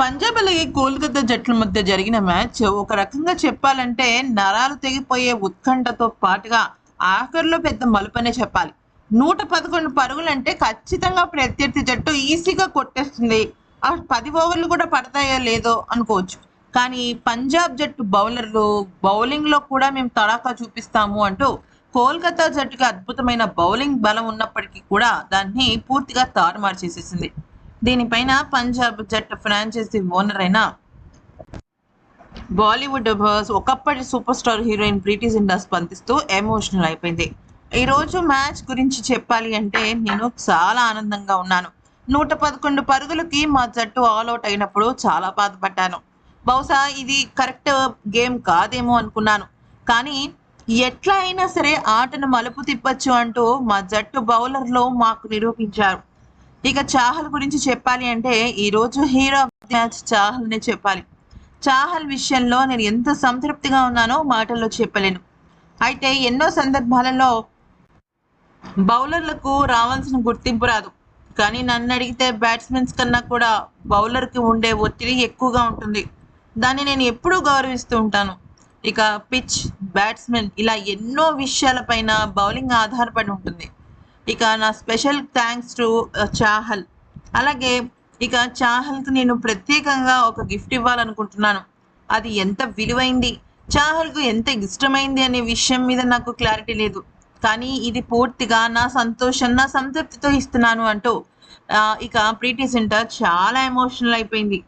పంజాబ్ అలాగే కోల్కతా జట్ల మధ్య జరిగిన మ్యాచ్ ఒక రకంగా చెప్పాలంటే నరాలు తెగిపోయే ఉత్కంఠతో పాటుగా ఆఖరిలో పెద్ద మలుపనే చెప్పాలి. నూట పదకొండు పరుగులు అంటే ఖచ్చితంగా ప్రత్యర్థి జట్టు ఈజీగా కొట్టేస్తుంది. ఆ పది ఓవర్లు కూడా పడతాయో లేదో అనుకోవచ్చు. కానీ పంజాబ్ జట్టు బౌలర్లు బౌలింగ్లో కూడా మేము తడాకా చూపిస్తాము అంటూ కోల్కతా జట్టుకి అద్భుతమైన బౌలింగ్ బలం ఉన్నప్పటికీ కూడా దాన్ని పూర్తిగా తారుమారు చేసేసింది. దీనిపైన పంజాబ్ జట్టు ఫ్రాంచైజీ ఓనర్ అయిన బాలీవుడ్ ఒకప్పటి super star heroine Preity Zinta స్పందిస్తూ ఎమోషనల్ అయిపోయింది. ఈ రోజు మ్యాచ్ గురించి చెప్పాలి అంటే నేను చాలా ఆనందంగా ఉన్నాను. నూట పదకొండు పరుగులకి మా జట్టు ఆల్అౌట్ అయినప్పుడు చాలా బాధపడ్డాను. బహుశా ఇది కరెక్ట్ గేమ్ కాదేమో అనుకున్నాను. కానీ ఎట్లా అయినా సరే ఆటను మలుపు తిప్పచ్చు అంటూ మా జట్టు బౌలర్లో మాకు నిరూపించారు. ఇక చాహల్ గురించి చెప్పాలి అంటే ఈ రోజు హీరో ఆఫ్ ది మ్యాచ్ చాహల్నే చెప్పాలి. చాహల్ విషయంలో నేను ఎంత సంతృప్తిగా ఉన్నానో మాటల్లో చెప్పలేను. అయితే ఎన్నో సందర్భాలలో బౌలర్లకు రావాల్సిన గుర్తింపు రాదు. కానీ నన్ను అడిగితే బ్యాట్స్మెన్స్ కన్నా కూడా బౌలర్కి ఉండే ఒత్తిడి ఎక్కువగా ఉంటుంది. దాన్ని నేను ఎప్పుడూ గౌరవిస్తూ ఉంటాను. ఇక పిచ్ బ్యాట్స్మెన్ ఇలా ఎన్నో విషయాలపైన బౌలింగ్ ఆధారపడి ఉంటుంది. ఇక నా స్పెషల్ థ్యాంక్స్ టు చాహల్. అలాగే ఇక చాహల్కి నేను ప్రత్యేకంగా ఒక గిఫ్ట్ ఇవ్వాలనుకుంటున్నాను. అది ఎంత విలువైంది? చాహల్కు ఎంత ఇష్టమైంది అనే విషయం మీద నాకు క్లారిటీ లేదు. కానీ ఇది పూర్తిగా నా సంతోషం నా సంతృప్తితో ఇస్తున్నాను అంటూ ఇక ప్రీటీ సింటర్ చాలా ఎమోషనల్ అయిపోయింది.